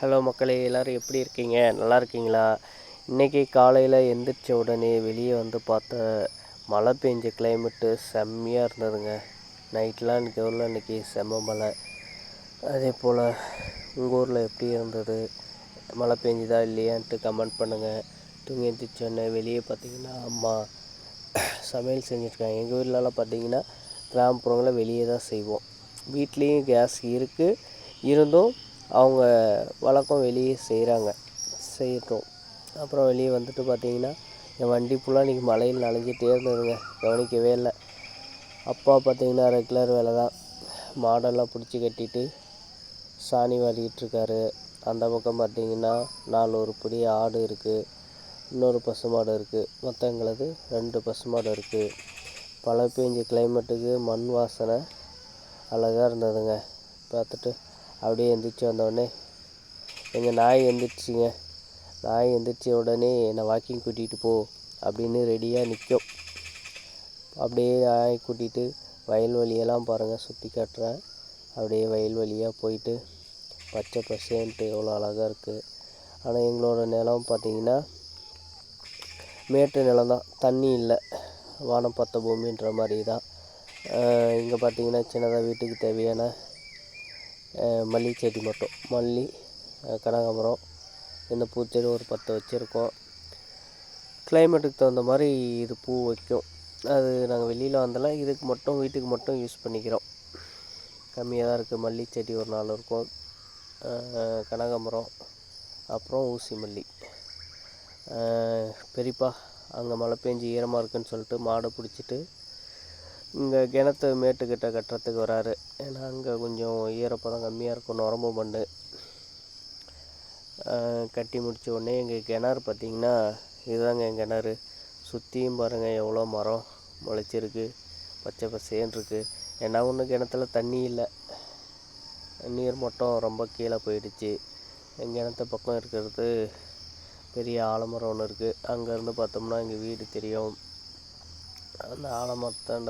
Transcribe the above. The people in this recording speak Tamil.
ஹலோ மக்களே எல்லோரும் எப்படி இருக்கீங்க? நல்லா இருக்கீங்களா? இன்றைக்கி காலையில் எந்திரிச்ச உடனே வெளியே வந்து பார்த்தா மழை பெஞ்ச கிளைமேட்டு செம்மையாக இருந்ததுங்க. நைட்லாம் இன்றைக்கி ஊரில் இன்றைக்கி செம்ம மழை. அதே போல் உங்கள் ஊரில் எப்படி இருந்தது? மழை பெஞ்சுதா இல்லையான்ட்டு கமெண்ட் பண்ணுங்கள் தூங்கி எந்திரிச்சோடனே வெளியே பார்த்தீங்கன்னா அம்மா சமையல் செஞ்சுருக்காங்க. எங்கள் வீட்டிலலாம் பார்த்தீங்கன்னா கிராமப்புறங்களில் வெளியே தான் செய்வோம். வீட்லேயும் கேஸ் இருக்குது இருந்தும் அவங்க வழக்கம் வெளியே செய்கிறாங்க செய்யட்டும். அப்புறம் வெளியே வந்துட்டு பார்த்தீங்கன்னா என் வண்டி ஃபுல்லாக இன்றைக்கி மழையில் நனைஞ்சிட்டே இருந்ததுங்க. கவனிக்கவே இல்லை. அப்பா பார்த்தீங்கன்னா ரெகுலர் வேலை தான். மாடெல்லாம் பிடிச்சி கட்டிட்டு சாணி வாரிக்கிட்டுருக்காரு அந்த பக்கம் பார்த்தீங்கன்னா நாலு உருப்படி ஆடு இருக்குது இன்னொரு பசு மாடு இருக்குது மொத்தம் எங்களது ரெண்டு பசு மாடு இருக்குது மழை பெஞ்ச கிளைமேட்டுக்கு மண் வாசனை அழகாக இருந்ததுங்க. பார்த்துட்டு அப்படியே எந்திரிச்சு வந்தோடனே எங்கள் நாய் எந்திரிச்சிங்க. நாய் எந்திரிச்ச உடனே என்னை வாக்கிங் கூட்டிகிட்டு போ அப்படின்னு ரெடியாக நிற்கும் அப்படியே நாய் கூட்டிகிட்டு வயல்வெளியெல்லாம் பாருங்கள் சுற்றி காட்டுறேன். அப்படியே வயல் வழியாக போயிட்டு பச்சை பசேன்ட்டு எவ்வளோ அழகாக இருக்குது ஆனால் எங்களோட நிலம் பார்த்திங்கன்னா மேட்டு நிலம் தான். தண்ணி இல்லை. வானம் பத்த பூமின்ற மாதிரி தான். இங்கே பார்த்தீங்கன்னா சின்னதாக வீட்டுக்கு தேவையான மல்லி செடி மட்டும். மல்லி கனகாம்பரம் இந்த பூச்செடி ஒரு பத்து வச்சுருக்கோம். கிளைமேட்டுக்கு தகுந்த மாதிரி இது பூ வைக்கும். அது நாங்கள் வெளியில் வந்தாலும் இதுக்கு மட்டும் வீட்டுக்கு மட்டும் யூஸ் பண்ணிக்கிறோம். கம்மியாக தான் இருக்குது மல்லி செடி ஒரு நாள் இருக்கும். கனகாம்பரம் அப்புறம் ஊசி மல்லி. பெரியப்பா அங்கே மழை பெஞ்சு ஈரமாக இருக்குன்னு சொல்லிட்டு மாடை பிடிச்சிட்டு இங்கே கிணத்து மேட்டுக்கிட்ட கட்டுறதுக்கு வராரு. ஏன்னா அங்கே கொஞ்சம் ஈரப்பதம் கம்மியாக இருக்கும் நரம்பு மண் கட்டி முடித்த உடனே எங்கள் கிணறு பார்த்திங்கன்னா இதுதாங்க என் கிணறு. சுற்றியும் பாருங்கள் எவ்வளோ மரம் முளைச்சிருக்கு பச்சை பசேன்னு இருக்குது ஏன்னா ஒன்று கிணத்துல தண்ணி இல்லை. நீர் மட்டம் ரொம்ப கீழே போயிடுச்சு. எங்கள் கிணத்து பக்கம் இருக்கிறது பெரிய ஆலமரம் ஒன்று இருக்குது அங்கேருந்து பார்த்தோம்னா எங்கள் வீடு தெரியும். அந்த ஆலமரத்தாண்ட